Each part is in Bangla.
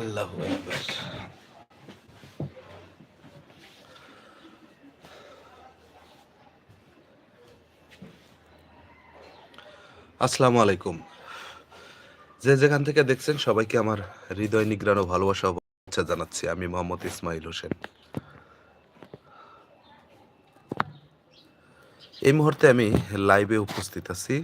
আল্লাহ আসসালামু আলাইকুম। যে যেখান থেকে দেখছেন সবাইকে আমার হৃদয় নিগ্রাণ ও ভালোবাসা শুভেচ্ছা জানাচ্ছি। আমি মোহাম্মদ ইসমাইল হোসেন। এই মুহূর্তে আমি লাইভে উপস্থিত আছি।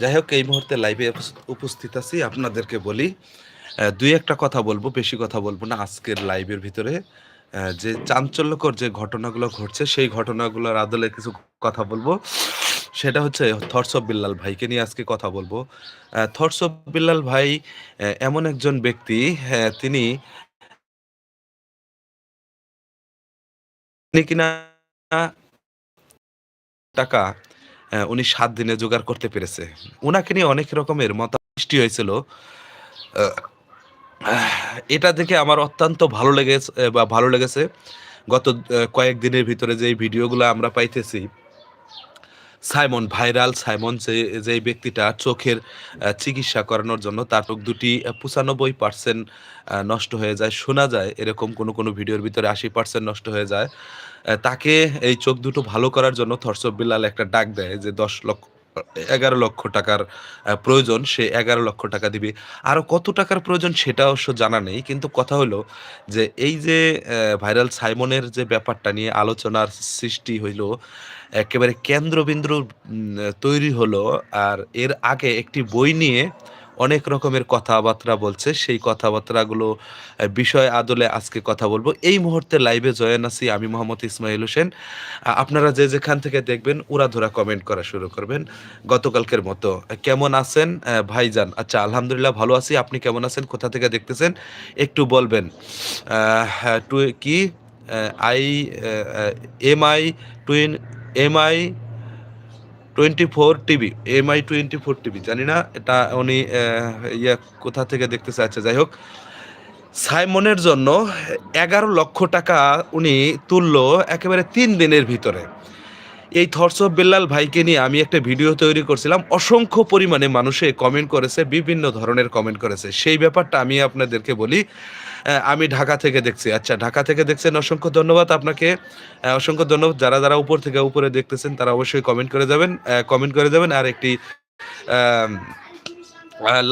যাই হোক এই মুহূর্তে লাইভে উপস্থিত আছি। আপনাদেরকে বলি দুই একটা কথা বলব বেশি কথা বলব না আজকের লাইভের ভিতরে। যে চাঞ্চল্যকর যে ঘটনাগুলো ঘটছে সেই ঘটনাগুলোর আদলে কিছু কথা বলব। সেটা হচ্ছে অফ বিল্লাল ভাইকে নিয়ে আজকে কথা বলব। অফ বিল্লাল ভাই এমন একজন ব্যক্তি হ্যাঁ, তিনি কিনা টাকা উনি সাত দিনে জোগাড় করতে পেরেছে। ওনাকে নিয়ে অনেক রকমের মত সৃষ্টি হয়েছিল। এটা দেখে আমার অত্যন্ত ভালো লেগেছে বা ভালো লেগেছে। গত কয়েকদিনের ভিতরে যে ভিডিওগুলো আমরা পাইতেছি, সাইমন, ভাইরাল সাইমন যে যে ব্যক্তিটা চোখের চিকিৎসা করানোর জন্য তার চোখ দুটি পঁচানব্বই পার্সেন্ট নষ্ট হয়ে যায়, শোনা যায়, এরকম কোনো কোনো ভিডিওর ভিতরে আশি পার্সেন্ট নষ্ট হয়ে যায়। তাকে এই চোখ দুটো ভালো করার জন্য থরসব বিল্লাল একটা ডাক দেয় যে দশ লক্ষ, এগারো লক্ষ টাকার প্রয়োজন, সে এগারো লক্ষ টাকা দিবে। আরও কত টাকার প্রয়োজন সেটা অবশ্য জানা নেই, কিন্তু কথা হলো যে এই যে ভাইরাল সাইমনের যে ব্যাপারটা নিয়ে আলোচনার সৃষ্টি হইল, একেবারে কেন্দ্রবিন্দু তৈরি হলো, আর এর আগে একটি বই নিয়ে অনেক রকমের কথাবার্তা বলছে। সেই কথাবার্তাগুলো বিষয় আদলে আজকে কথা বলব। এই মুহূর্তে লাইভে জয়েন আছি আমি মোহাম্মদ ইসমাইল হোসেন। আপনারা যে যেখান থেকে দেখবেন উড়াধুরা কমেন্ট করা শুরু করবেন। গতকালকের মতো কেমন আছেন? ভাইজান আচ্ছা আলহামদুলিল্লাহ ভালো আছি। আপনি কেমন আছেন? কোথা থেকে দেখতেছেন? একটু বলবেন। হ্যাঁ, কি? I M I twin M I twenty four TV M I twenty four TV, জানি না এটা উনি ইয়ে কোথা থেকে দেখতে চাচ্ছে যাই হোক। সাইমনের জন্য এগারো লক্ষ টাকা উনি তুললো একেবারে তিন দিনের ভিতরে। এই থটস অফ বিল্লাল ভাইকে নিয়ে আমি একটা ভিডিও তৈরি করছিলাম। অসংখ্য পরিমাণে মানুষে কমেন্ট করেছে, বিভিন্ন ধরনের কমেন্ট করেছে। সেই ব্যাপারটা আমি আপনাদেরকে বলি। আমি ঢাকা থেকে দেখছি। আচ্ছা ঢাকা থেকে দেখছেন, অসংখ্য ধন্যবাদ আপনাকে। অসংখ্য ধন্যবাদ। যারা যারা উপর থেকে উপরে দেখতেছেন, তারা অবশ্যই কমেন্ট করে যাবেন কমেন্ট করে যাবেন আর একটি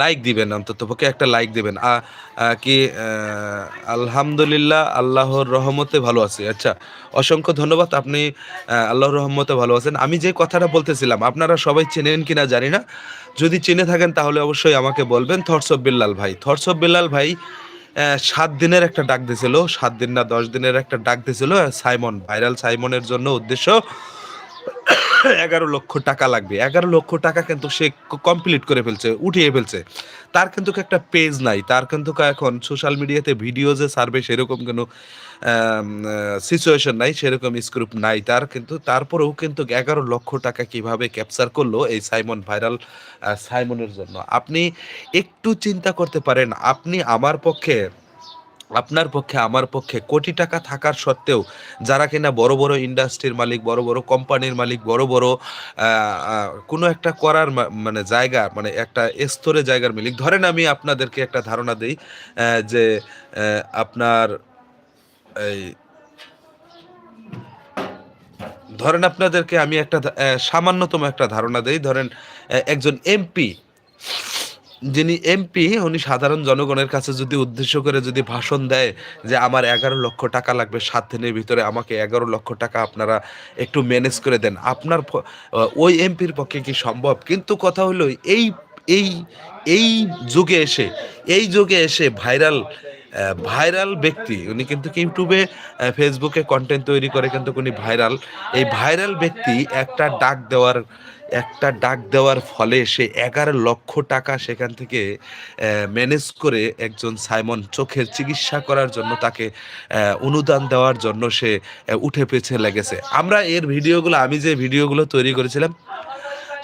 লাইক দিবেন, অন্তত পক্ষে একটা লাইক দিবেন। কি আলহামদুলিল্লাহ, আল্লাহর রহমতে ভালো আছি। আচ্ছা অসংখ্য ধন্যবাদ। আপনি আল্লাহর রহমতে ভালো আছেন। আমি যে কথাটা বলতেছিলাম, আপনারা সবাই চেনেন কিনা জানি না। যদি চিনে থাকেন, তাহলে অবশ্যই আমাকে বলবেন। অফ বিল্লাল ভাই অফ বিল্লাল ভাই সাত দিনের একটা ডাক দিয়েছিল সাত দিন না দশ দিনের একটা ডাক দিয়েছিল সাইমন, ভাইরাল সাইমনের জন্য উদ্দেশ্য এগারো লক্ষ টাকা লাগবে। এগারো লক্ষ টাকা কিন্তু সে কমপ্লিট করে ফেলছে, উঠিয়ে ফেলছে। তার কিন্তু একটা পেজ নাই। তার কিন্তু এখন সোশ্যাল মিডিয়াতে ভিডিও যে সার্ভে সেরকম কোনো সিচুয়েশন নাই, সেরকম স্ক্রিপ্ট নাই। তার কিন্তু, তারপরেও কিন্তু এগারো লক্ষ টাকা কীভাবে ক্যাপচার করল এই সাইমন ভাইরাল সাইমনের জন্য। আপনি একটু চিন্তা করতে পারেন, আপনি আমার পক্ষে আপনার পক্ষে, আমার পক্ষে কোটি টাকা থাকার সত্ত্বেও যারা কিনা বড় বড় ইন্ডাস্ট্রির মালিক, বড় বড় কোম্পানির মালিক, বড় বড় কোনো একটা করার মানে জায়গা মানে একটা স্তরে জায়গার মালিক। ধরেন আমি আপনাদেরকে একটা ধারণা দিই যে আপনার এই, ধরেন আপনাদেরকে আমি একটা সামান্যতম একটা ধারণা দেই। ধরেন একজন এমপি যিনি এমপি উনি সাধারণ জনগণের কাছে যদি উদ্দেশ্য করে যদি ভাষণ দেয় যে আমার এগারো লক্ষ টাকা লাগবে, সাত দিনের ভিতরে আমাকে এগারো লক্ষ টাকা আপনারা একটু ম্যানেজ করে দেন। আপনার ওই এমপির পক্ষে কি সম্ভব? কিন্তু কথা হলো, এই এই এই যুগে এসে, এই যুগে এসে ভাইরাল ভাইরাল ব্যক্তি, উনি কিন্তু ইউটিউবে ফেসবুকে কন্টেন্ট তৈরি করে, কিন্তু উনি ভাইরাল এই ভাইরাল ব্যক্তি একটা ডাক দেওয়ার একটা ডাক দেওয়ার ফলে সে ১১ লক্ষ টাকা সেখান থেকে ম্যানেজ করে একজন সাইমন চোখের চিকিৎসা করার জন্য তাকে অনুদান দেওয়ার জন্য সে উঠে পেছে লেগেছে। আমরা এর ভিডিওগুলো আমি যে ভিডিওগুলো তৈরি করেছিলাম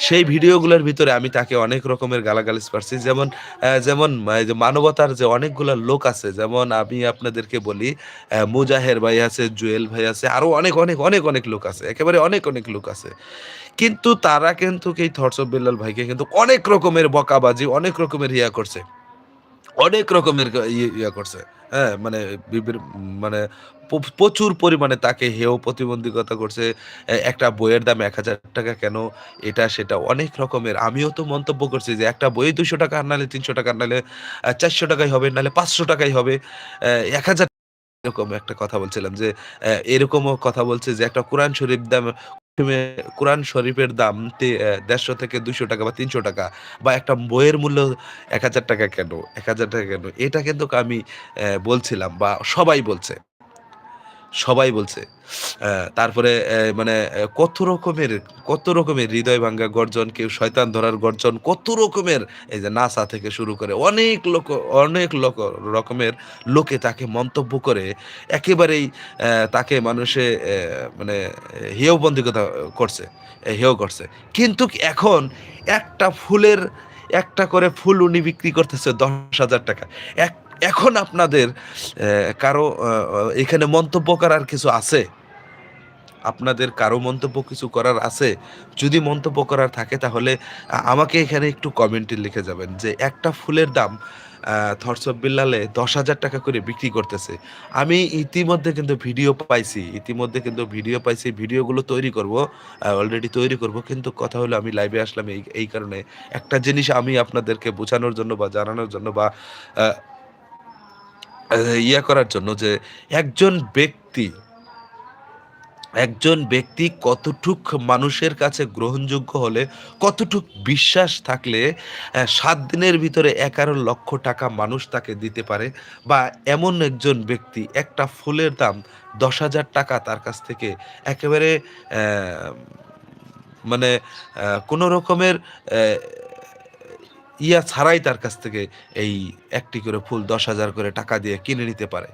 সেই ভিডিওগুলোর ভিতরে আমি তাকে অনেক রকমের গালাগালিজ পারছি। যেমন যেমন মানবতার যে অনেকগুলা লোক আছে, যেমন আমি আপনাদেরকে বলি মুজাহের ভাই আছে, জুয়েল ভাই আছে, আরও অনেক, অনেক, অনেক, অনেক লোক আছে। একেবারে অনেক, অনেক লোক আছে। কিন্তু তারা কিন্তু এই থটস অফ বিল্লাল ভাইকে কিন্তু অনেক রকমের বকাবাজি, অনেক রকমের ইয়া করছে। অনেক রকমের ইয়া করছে। হ্যাঁ? মানে মানে প্রচুর পরিমাণে তাকে হেয় প্রতিবন্ধকতা করছে। একটা বইয়ের দাম ৳১,০০০ কেন? এটা সেটা অনেক রকমের আমিও তো মন্তব্য করছি যে একটা বই ৳২০০ আর নাহলে ৳৩০০ আর নাহলে চারশো টাকাই হবে, নাহলে ৳৫০০ হবে। এক হাজার এরকম একটা কথা বলছিলাম যে এরকমও কথা বলছে যে একটা কোরআন শরীফ দাম কোরআন শরীফের দাম দেড়শো থেকে দুশো টাকা বা তিনশো টাকা বা একটা বইয়ের মূল্য ৳১,০০০ কেন? ৳১,০০০ কেন? এটা কিন্তু আমি বলছিলাম বা সবাই বলছে। সবাই বলছে। তারপরে মানে কত রকমের কত রকমের হৃদয় ভাঙ্গা গর্জন, কেউ শয়তান ধরার গর্জন, কত রকমের এই যে নাসা থেকে শুরু করে অনেক লোক অনেক লোক রকমের লোকে তাকে মন্তব্য করে একেবারেই তাকে মানুষে মানে হেয়বন্দিকতা করছে, হেয় করছে। কিন্তু এখন একটা ফুলের একটা করে ফুল উনি বিক্রি করতেছে ৳১০,০০০ এক এখন আপনাদের কারও এখানে মন্তব্য করার কিছু আছে? আপনাদের কারও মন্তব্য কিছু করার আছে? যদি মন্তব্য করার থাকে তাহলে আমাকে এখানে একটু কমেন্টে লিখে যাবেন যে একটা ফুলের দাম আ থটস অফ বিল্লালে ৳১০,০০০ করে বিক্রি করতেছে। আমি ইতিমধ্যে কিন্তু ভিডিও পাইছি। ইতিমধ্যে কিন্তু ভিডিও পাইছি। ভিডিওগুলো তৈরি করব। অলরেডি তৈরি করব। কিন্তু কথা হলো আমি লাইভে আসলাম এই এই কারণে। একটা জিনিস আমি আপনাদেরকে বোঝানোর জন্য বা জানানোর জন্য বা ইয়া করার জন্য যে একজন ব্যক্তি একজন ব্যক্তি কতটুক মানুষের কাছে গ্রহণযোগ্য হলে, কতটুক বিশ্বাস থাকলে সাত দিনের ভিতরে ১১ লক্ষ টাকা মানুষ তাকে দিতে পারে বা এমন একজন ব্যক্তি একটা ফুলের দাম ৳১০,০০০ তার কাছ থেকে একেবারে মানে কোনো রকমের ইয়া ছাড়াই তার কাছ থেকে এই একটি করে ফুল ১০,০০০ করে টাকা দিয়ে কিনে নিতে পারে।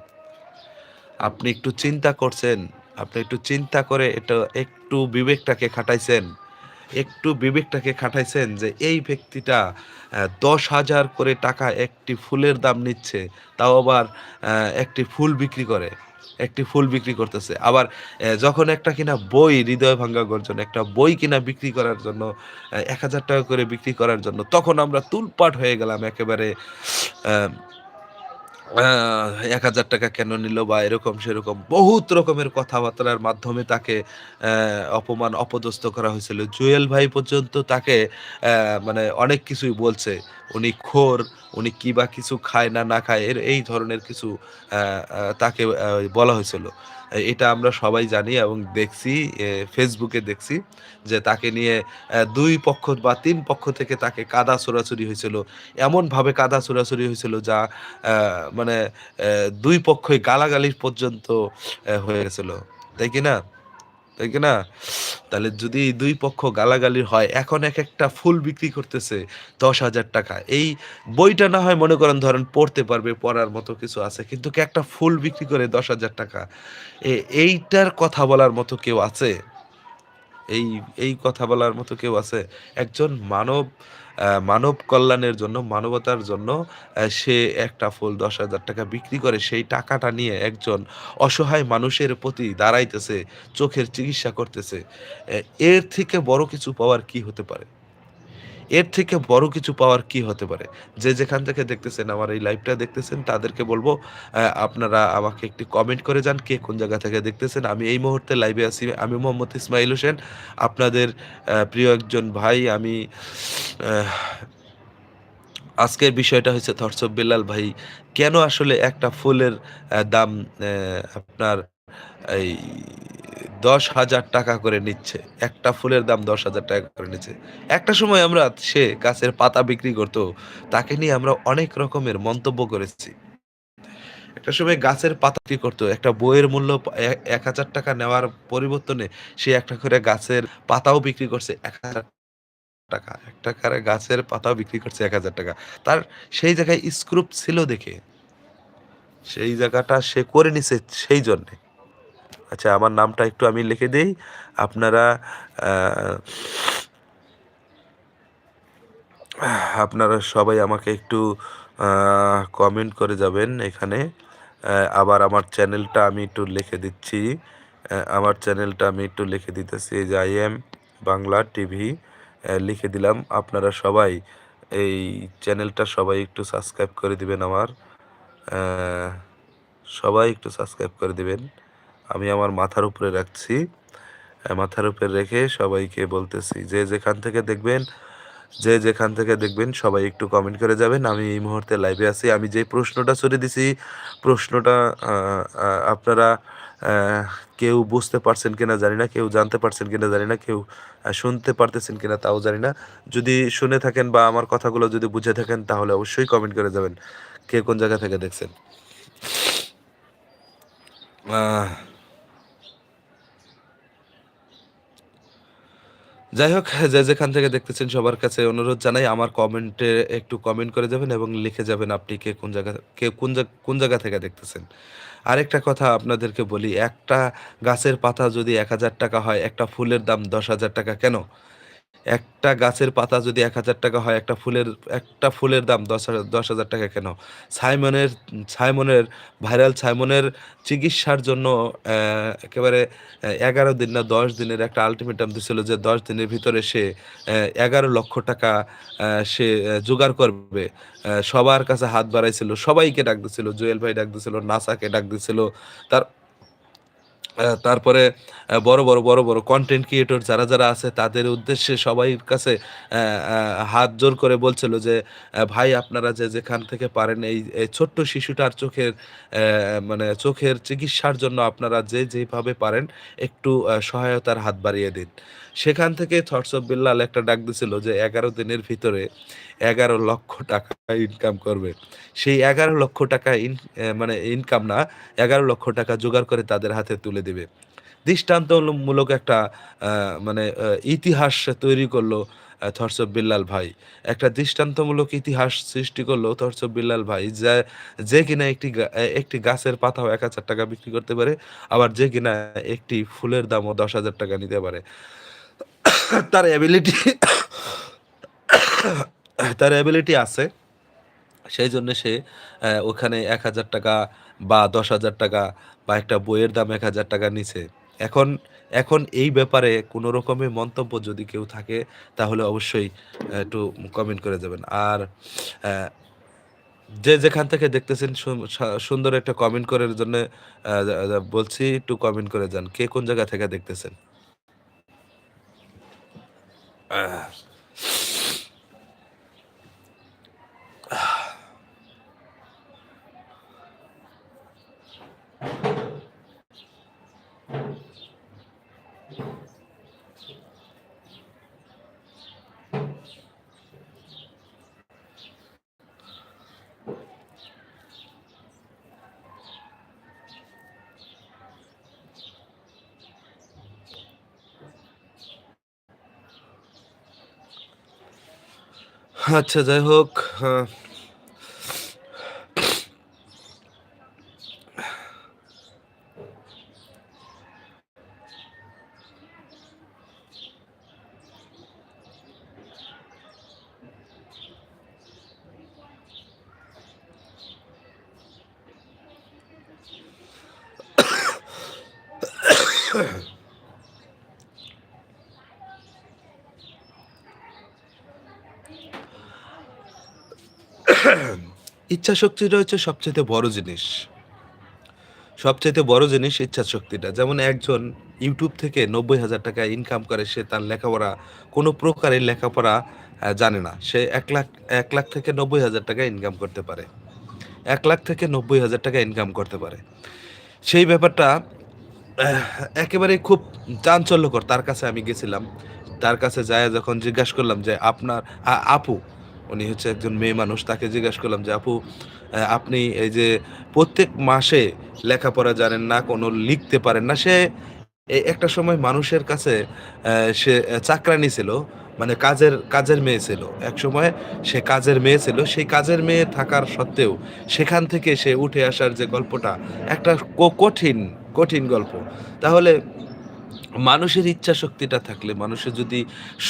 আপনি একটু চিন্তা করছেন? আপনি একটু চিন্তা করে এটা একটু বিবেকটাকে খাটাইছেন? একটু বিবেকটাকে খাটাইছেন যে এই ব্যক্তিটা দশ হাজার করে টাকা একটি ফুলের দাম নিচ্ছে। তাও আবার একটি ফুল বিক্রি করে। একটি ফুল বিক্রি করতেছে। আবার যখন একটা কিনা বই হৃদয় ভাঙ্গা গর্জন, একটা বই কিনা বিক্রি করার জন্য এক হাজার টাকা করে বিক্রি করার জন্য, তখন আমরা তুলপাট হয়ে গেলাম একেবারে অ্যা আ ৳১,০০০ কেন নিল বা এরকম সেরকম বহুত রকমের কথাবার্তার মাধ্যমে তাকে অপমান অপদস্থ করা হয়েছিল। জুয়েল ভাই পর্যন্ত তাকে মানে অনেক কিছুই বলছে। উনি খোর, উনি কি বা কিছু খায় না, না খায় এর এই ধরনের কিছু তাকে বলা হয়েছিল। এটা আমরা সবাই জানি এবং দেখছি ফেসবুকে দেখছি যে তাকে নিয়ে দুই পক্ষ বা তিন পক্ষ থেকে তাকে কাদা ছোড়াছুরি হয়েছিল। এমনভাবে কাদা ছোড়াছুরি হয়েছিল যা মানে দুই পক্ষই গালাগালি পর্যন্ত হয়ে গেছিল। তাই কি না? তাই না? তাহলে যদি এই দুই পক্ষ গালাগালি হয়, এখন এক একটা ফুল বিক্রি করতেছে ৳১০,০০০ এই বইটা না হয় মনে করেন ধরেন পড়তে পারবে, পড়ার মতো কিছু আছে। কিন্তু একটা ফুল বিক্রি করে দশ হাজার টাকা এইটার কথা বলার মতো কেউ আছে? এই, এই কথা বলার মতো কেউ আছে? একজন মানব মানব কল্যাণের জন্য, মানবতার জন্য সে একটা ফুল ৳১০,০০০ বিক্রি করে সেই টাকাটা নিয়ে একজন অসহায় মানুষের প্রতি দাঁড়াইতেছে, চোখের চিকিৎসা করতেছে। এর থেকে বড় কিছু পাওয়ার কি হতে পারে? এর থেকে বড় কিছু পাওয়ার কি হতে পারে? যে যেখান থেকে দেখতেছেন, আমার এই লাইভটা দেখতেছেন, তাদেরকে বলব আপনারা আমাকে একটি কমেন্ট করে যান, কে কোন জায়গা থেকে দেখতেছেন। আমি এই মুহূর্তে লাইভে আছি। আমি মোহাম্মদ ইসমাইল হোসেন। আপনাদের প্রিয় একজন ভাই আমি আজকের বিষয়টা হচ্ছে থটস অফ বিল্লাল ভাই, কেন আসলে একটা ফুলের দাম আপনার এই ৳১০,০০০ করে নিচ্ছে। একটা ফুলের দাম ৳১০,০০০ করে নিচ্ছে। একটা সময় আমরা সে গাছের পাতা বিক্রি করত। তাকে নিয়ে আমরা অনেক রকমের মন্তব্য করেছি। একটা সময় গাছের পাতা বিক্রি করত। একটা বইয়ের মূল্য এক হাজার টাকা নেওয়ার পরিবর্তনে সে একটা করে গাছের পাতাও বিক্রি করছে এক হাজার টাকা। একটা কারে গাছের পাতাও বিক্রি করছে ৳১,০০০ তার সেই জায়গায় স্ক্রুপ ছিল দেখে। সেই জায়গাটা সে করে নিছে সেই জন্যে। আচ্ছা আমার নামটা একটু আমি লিখে দেই। আপনারা আপনারা সবাই আমাকে একটু কমেন্ট করে যাবেন এখানে। আবার আমার চ্যানেলটা আমি একটু লিখে দিচ্ছি। আমার চ্যানেলটা আমি একটু লিখে দিতেছি যে আইএম বাংলা টিভি লিখে দিলাম। আপনারা সবাই এই চ্যানেলটা সবাই একটু সাবস্ক্রাইব করে দিবেন আমার। সবাই একটু সাবস্ক্রাইব করে দিবেন। আমি আমার মাথার উপরে রাখছি। মাথার উপরে রেখে সবাইকে বলতেছি যে যেখান থেকে দেখবেন যে যেখান থেকে দেখবেন সবাই একটু কমেন্ট করে যাবেন। আমি এই মুহূর্তে লাইভে আছি। আমি যে প্রশ্নটা ছুড়ে দিছি প্রশ্নটা আপনারা কেউ বুঝতে পারছেন কিনা জানি না, কেউ জানতে পারছেন কিনা জানি না, কেউ শুনতে পারতেছেন কিনা তাও জানি না। যদি শুনে থাকেন বা আমার কথাগুলো যদি বুঝে থাকেন তাহলে অবশ্যই কমেন্ট করে যাবেন। কে কোন জায়গা থেকে দেখছেন? আহ যাই হোক যে যেখান থেকে দেখতেছেন সবার কাছে অনুরোধ জানাই আমার কমেন্টে একটু কমেন্ট করে যাবেন এবং লিখে যাবেন আপনি কে কোন জায়গা কে কোন কোন জায়গা থেকে দেখতেছেন। আরেকটা কথা আপনাদেরকে বলি, একটা গাছের পাতা যদি ৳১,০০০ হয়, একটা ফুলের দাম ৳১০,০০০ কেন? একটা গাছের পাতা যদি ৳১,০০০ হয়, একটা ফুলের একটা ফুলের দাম দশ হাজার ৳১০,০০০ কেন? সাইমনের সাইমনের ভাইরাল সাইমনের চিকিৎসার জন্য একেবারে এগারো দিন না ১০ দিনের একটা আল্টিমেটাম দিছিল যে ১০ দিনের ভিতরে সে এগারো লক্ষ টাকা সে জোগাড় করবে। সবার কাছে হাত বাড়াইছিল। সবাইকে ডাক দিছিল। জুয়েল ভাই ডাক দিছিল, নাসাকে ডাক দিছিল। তার তারপরে বড়, বড়, বড়, বড় কন্টেন্ট ক্রিয়েটর যারা, যারা আছে তাদের উদ্দেশ্যে সবাইর কাছে হাত জোর করে বলছিল যে, "ভাই আপনারা যে যেখান থেকে পারেন এই ছোট্ট শিশুটার চোখের মানে চোখের চিকিৎসার জন্য আপনারা যে যেভাবে পারেন একটু সহায়তার হাত বাড়িয়ে দিন।" সেখান থেকে থটস অফ বিল্লাল একটা ডাক দিছিল যে ১১ দিনের ভিতরে এগারো লক্ষ টাকা ইনকাম করবে। সেই ৳১১,০০,০০০ ইন অ্যা মানে ইনকাম না এগারো লক্ষ টাকা জোগাড় করে তাদের হাতে তুলে দিবে। দৃষ্টান্তমূলক একটা মানে ইতিহাস তৈরি করল অফ বিল্লাল ভাই। একটা দৃষ্টান্তমূলক ইতিহাস সৃষ্টি করল অফ বিল্লাল ভাই যে, যে কিনা একটি একটি গাছের পাতাও ৳১,০০০ বিক্রি করতে পারে। আবার যে কিনা একটি ফুলের দামও ৳১০,০০০ নিতে পারে। তার অ্যাবিলিটি তার অ্যাবিলিটি আছে। সেইজন্য সে ওখানে এক হাজার টাকা বা ৳১০,০০০ বা একটা বইয়ের দাম ৳১,০০০ নিছে। এখন এখন এই ব্যাপারে কোনো রকমের মন্তব্য যদি কেউ থাকে তাহলে অবশ্যই একটু কমেন্ট করে যাবেন। আর যে যেখান থেকে দেখতেছেন সুন্দর একটা কমেন্ট করার জন্যে বলছি একটু কমেন্ট করে যান। কে কোন জায়গা থেকে দেখতেছেন? আহ আচ্ছা যাই হোক আ ইচ্ছাশক্তিটা হচ্ছে সবচেয়ে বড় জিনিস। সবচাইতে বড় জিনিস ইচ্ছাশক্তিটা। যেমন একজন ইউটিউব থেকে ৳৯০,০০০ ইনকাম করে সে তার লেখাপড়া কোনো প্রকারের লেখাপড়া জানে না। সে এক লাখ এক লাখ থেকে ৳৯০,০০০ ইনকাম করতে পারে। এক লাখ থেকে ৳৯০,০০০ ইনকাম করতে পারে। সেই ব্যাপারটা একেবারে খুব চাঞ্চল্যকর। তার কাছে আমি গেছিলাম। তার কাছে যায় যখন জিজ্ঞাসা করলাম যে, "আপনার" আপু, উনি হচ্ছে একজন মেয়ে মানুষ। তাকে জিজ্ঞাসা করলাম যে, "আপু আপনি এই যে প্রত্যেক মাসে লেখাপড়া জানেন না, কোনো লিখতে পারেন না।" সে একটা সময় মানুষের কাছে সে চাকরানি ছিল। মানে কাজের কাজের মেয়ে ছিল এক সময় সে কাজের মেয়ে ছিল সেই কাজের মেয়ে থাকার সত্ত্বেও সেখান থেকে সে উঠে আসার যে গল্পটা একটা কঠিন কঠিন গল্প তাহলে মানুষের ইচ্ছা শক্তিটা থাকলে, মানুষের যদি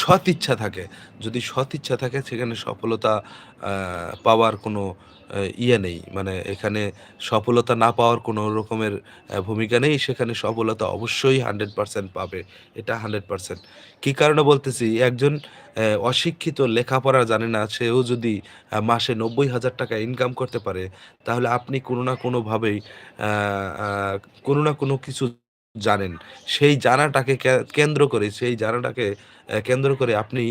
সৎ ইচ্ছা থাকে, যদি সৎ ইচ্ছা থাকে, সেখানে সফলতা পাওয়ার কোনো ইয়ে নেই। মানে এখানে সফলতা না পাওয়ার কোনো রকমের ভূমিকা নেই। সেখানে সফলতা অবশ্যই হান্ড্রেড পারসেন্ট পাবে। এটা হান্ড্রেড পার্সেন্ট। কী কারণে বলতেছি? একজন অশিক্ষিত লেখাপড়া জানে না, সেও যদি মাসে নব্বই হাজার টাকা ইনকাম করতে পারে, তাহলে আপনি কোনো না কোনোভাবেই কোনো না কোনো কিছু জানেন। সেই জানাটাকে কেন্দ্র করে, সেই জানাটাকে কেন্দ্র করে আপনি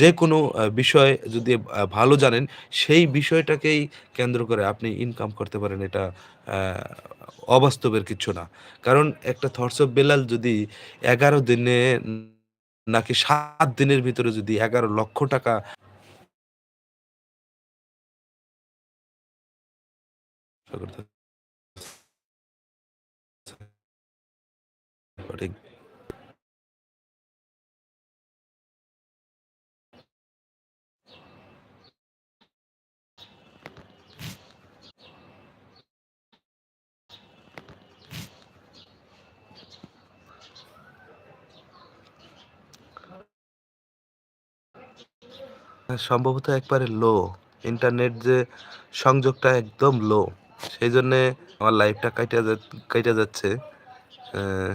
যে কোনো বিষয় যদি ভালো জানেন, সেই বিষয়টাকেই কেন্দ্র করে আপনি ইনকাম করতে পারেন। এটা অবাস্তবের কিছু না। কারণ একটা থটস অফ বেলাল যদি এগারো দিনে নাকি সাত দিনের ভিতরে যদি এগারো লক্ষ টাকা সঠিক হ্যাঁ, সম্ভবত একবারে লো ইন্টারনেট যে সংযোগটা একদম লো সেই জন্যে আমার লাইফটা কাইটা যা- কাইটা যাচ্ছে আহ,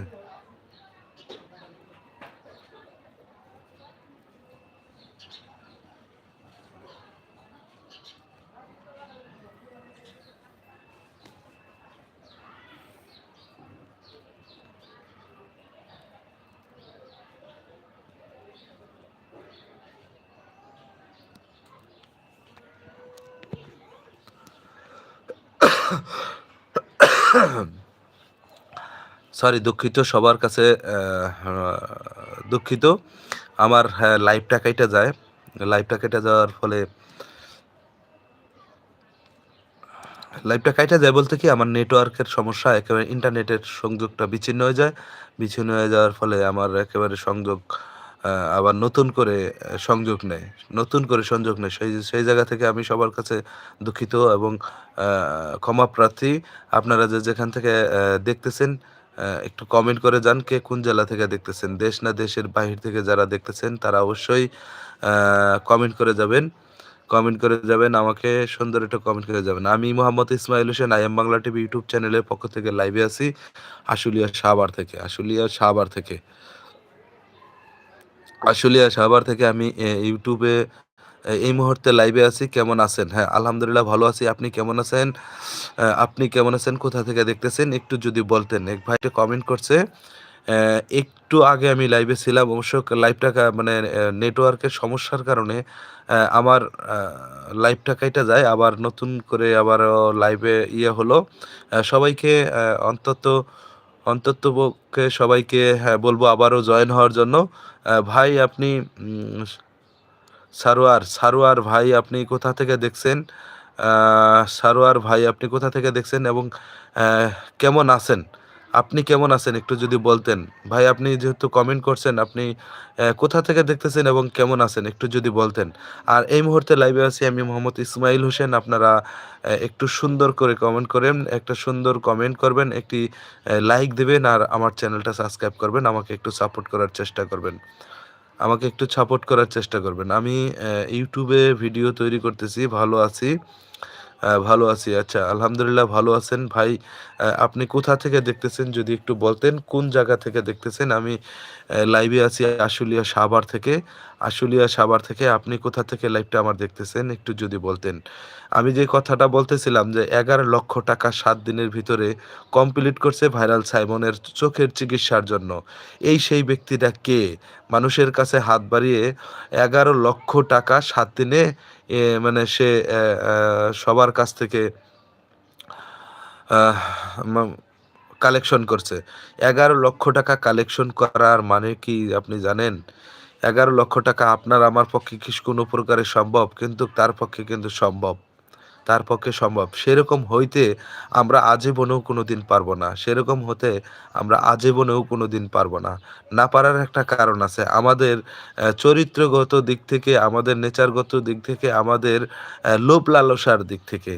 সরি দুঃখিত সবার কাছে দুঃখিত। আমার হ্যাঁ, লাইভটা কেটে যায়। লাইভটা কেটে যাওয়ার ফলে লাইভটা কাইটা যায় বলতে কি আমার নেটওয়ার্কের সমস্যা একেবারে ইন্টারনেটের সংযোগটা বিচ্ছিন্ন হয়ে যায়। বিচ্ছিন্ন হয়ে যাওয়ার ফলে আমার একেবারে সংযোগ আবার নতুন করে সংযোগ নেয়। নতুন করে সংযোগ নেয়। সেই সেই জায়গা থেকে আমি সবার কাছে দুঃখিত এবং ক্ষমা প্রার্থী। আপনারা যে যেখান থেকে দেখতেছেন একটু কমেন্ট করে যান কে কোন জেলা থেকে দেখতেছেন, দেশ না দেশের বাহির থেকে যারা দেখতেছেন তারা অবশ্যই কমেন্ট করে যাবেন। কমেন্ট করে যাবেন, আমাকে সুন্দর একটা কমেন্ট করে যাবেন। আমি Mohammad Ismail Hossain I M Bangla TV YouTube চ্যানেলের পক্ষ থেকে লাইভে আছি, আশুলিয়া সাহাবার থেকে, আশুলিয়া সাভার থেকে। আশুলিয়া সাভার থেকে আমি ইউটিউবে এই মুহূর্তে লাইভে আছি, কেমন আছেন? হ্যাঁ আলহামদুলিল্লাহ ভালো আছি। আপনি কেমন আছেন? আপনি কেমন আছেন? কোথা থেকে দেখতেছেন? একটু যদি বলতেন। এক ভাইটা কমেন্ট করছে একটু আগে আমি লাইভে ছিলাম, অবশ্য লাইভটা মানে নেটওয়ার্কের সমস্যার কারণে আমার লাইভটা কাইটা যায়, আবার নতুন করে আবার লাইভে ইয়ে হলো। সবাইকে অন্তত অন্তত পক্ষে সবাইকে হ্যাঁ বলব আবারও জয়েন হওয়ার জন্য। ভাই, আপনি সারোয়ার সারোয়ার ভাই আপনি কোথা থেকে দেখছেন? সারোয়ার ভাই আপনি কোথা থেকে দেখছেন এবং কেমন আছেন? আপনি কেমন আছেন একটু যদি বলতেন? ভাই, আপনি যেহেতু কমেন্ট করছেন, আপনি কোথা থেকে দেখতেছেন এবং কেমন আছেন একটু যদি বলতেন? আর এই মুহূর্তে লাইভে আছি আমি মোহাম্মদ ইসমাইল হোসেন। আপনারা একটু সুন্দর করে কমেন্ট করেন, একটা সুন্দর কমেন্ট করবেন, একটি লাইক দেবেন আর আমার চ্যানেলটা সাবস্ক্রাইব করবেন। আমাকে একটু সাপোর্ট করার চেষ্টা করবেন। আমাকে একটু সাপোর্ট করার চেষ্টা করবেন। আমি ইউটিউবে ভিডিও তৈরি করতেছি, ভালো আছি। ভালো আছি। আচ্ছা আলহামদুলিল্লাহ ভালো আছেন। ভাই আপনি কোথা থেকে দেখতেছেন? যদি একটু বলতেন, কোন জায়গা থেকে দেখতেছেন? আমি লাইভে আছি আশুলিয়া সাভার থেকে। আশুলিয়া সাভার থেকে আপনি কোথা থেকে লাইভটা আমার দেখতেছেন, একটু যদি বলতেন। আমি যে কথাটা বলতেছিলাম যে এগারো লক্ষ টাকা সাত দিনের ভিতরে কমপ্লিট করছে ভাইরাল সাইমনের চোখের চিকিৎসার জন্য। এই সেই ব্যক্তিটা কে? মানুষের কাছে হাত বাড়িয়ে এগারো লক্ষ টাকা সাত দিনে মানে সে সবার কাছ থেকে কালেকশন করছে। এগারো লক্ষ টাকা কালেকশন করার মানে কি আপনি জানেন? এগারো লক্ষ টাকা আপনার আমার পক্ষে কি কোনো প্রকারে সম্ভব কিন্তু তার পক্ষে কিন্তু সম্ভব তার পক্ষে সম্ভব। সেরকম হইতে আমরা আজীবনেও কোনো দিন পারব না। সেরকম হতে আমরা আজীবনেও কোনো দিন পারব না। না পারার একটা কারণ আছে। আমাদের চরিত্রগত দিক থেকে, আমাদের নেচারগত দিক থেকে, আমাদের লোভ লালসার দিক থেকে।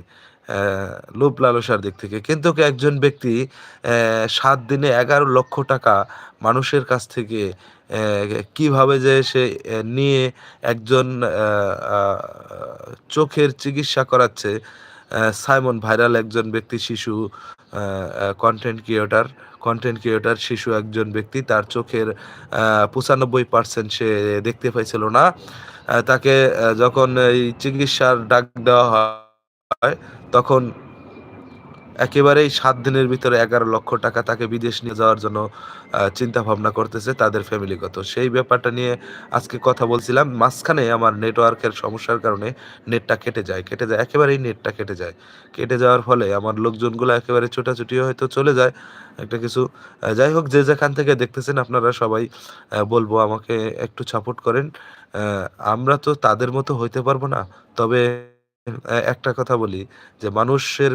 লোভ লালসার দিক থেকে। কিন্তু একজন ব্যক্তি সাত দিনে ১১ লক্ষ টাকা মানুষের কাছ থেকে কীভাবে যে সে নিয়ে একজন চোখের চিকিৎসা করাচ্ছে। সাইমন ভাইরাল একজন ব্যক্তি, শিশু কনটেন্ট ক্রিয়েটার কনটেন্ট ক্রিয়েটর শিশু একজন ব্যক্তি, তার চোখের পঁচানব্বই পার্সেন্ট সে দেখতে পাইছিল না। তাকে যখন এই চিকিৎসার ডাক দেওয়া হয়, তখন একেবারেই সাত দিনের ভিতরে ১১ লক্ষ টাকা তাকে বিদেশ নিয়ে যাওয়ার জন্য চিন্তা ভাবনা করতেছে তাদের ফ্যামিলিগত। সেই ব্যাপারটা নিয়ে আজকে কথা বলছিলাম। মাঝখানে আমার নেটওয়ার্কের সমস্যার কারণে নেটটা কেটে যায়। কেটে যায়, একেবারেই নেটটা কেটে যায়। কেটে যাওয়ার ফলে আমার লোকজনগুলো একেবারে ছোটাছুটি হয়তো চলে যায়। একটা কিছু যাই হোক, যে যেখান থেকে দেখতেছেন আপনারা সবাই বলব আমাকে একটু সাপোর্ট করেন। আমরা তো তাদের মতো হইতে পারব না। তবে একটা কথা বলি যে মানুষের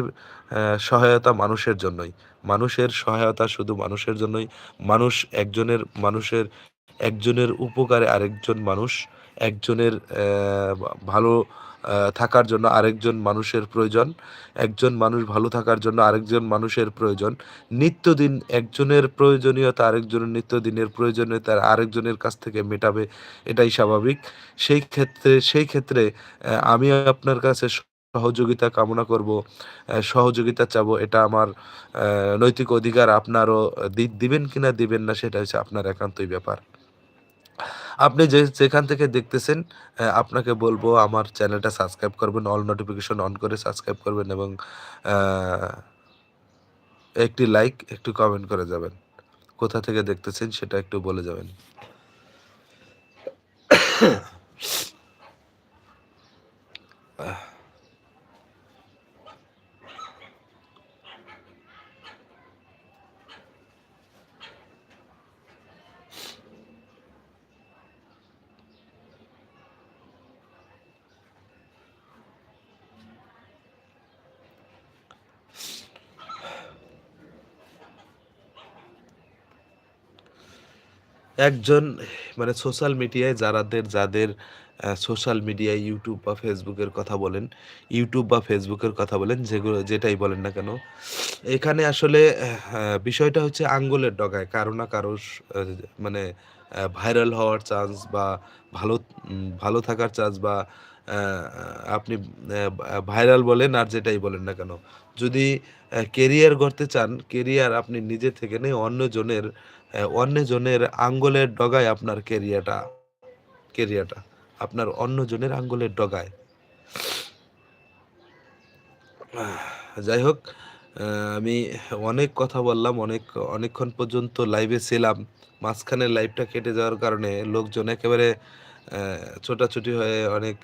সহায়তা মানুষের জন্যই। মানুষের সহায়তা শুধু মানুষের জন্যই। মানুষ একজনের মানুষের একজনের উপকারে আরেকজন মানুষ, একজনের ভালো থাকার জন্য আরেকজন মানুষের প্রয়োজন। একজন মানুষ ভালো থাকার জন্য আরেকজন মানুষের প্রয়োজন। নিত্যদিন একজনের প্রয়োজনীয়তা আরেকজনের নিত্যদিনের প্রয়োজনীয়তা আরেকজনের কাছ থেকে মেটাবে, এটাই স্বাভাবিক। সেই ক্ষেত্রে সেই ক্ষেত্রে আমি আপনার কাছে সহযোগিতা কামনা করব। সহযোগিতা চাবো, এটা আমার নৈতিক অধিকার। আপনারও দিবেন কিনা দিবেন না, সেটা হচ্ছে আপনার একান্তই ব্যাপার। আপনি যে যেখান থেকে দেখতেছেন আপনাকে বলব আমার চ্যানেলটা সাবস্ক্রাইব করবেন, অল নোটিফিকেশন অন করে সাবস্ক্রাইব করবেন এবং একটি লাইক, একটু কমেন্ট করে যাবেন। কোথা থেকে দেখতেছেন সেটা একটু বলে যাবেন। একজন মানে সোশ্যাল মিডিয়ায় যারাদের যাদের সোশ্যাল মিডিয়ায় ইউটিউব বা ফেসবুকের কথা বলেন, ইউটিউব বা ফেসবুকের কথা বলেন যেগুলো যেটাই বলেন না কেন, এখানে আসলে বিষয়টা হচ্ছে আঙ্গুলের ডগায় কারও না কারও মানে ভাইরাল হওয়ার চান্স বা ভালো ভালো থাকার চান্স বা আপনি ভাইরাল বলেন আর যেটাই বলেন না কেন। যদি কেরিয়ার গড়তে চান, কেরিয়ার আপনি নিজে থেকে নেই অন্যজনের অ্যা অন্যজনের আঙ্গুলের ডগায় আপনার কেরিয়াটা কেরিয়ারটা। আপনার অন্যজনের আঙ্গুলের ডগায়। যাই হোক আমি অনেক কথা বললাম, অনেক অনেকক্ষণ পর্যন্ত লাইভে ছিলাম। মাঝখানে লাইভটা কেটে যাওয়ার কারণে লোকজন একেবারে ছোটাছুটি হয়ে অনেক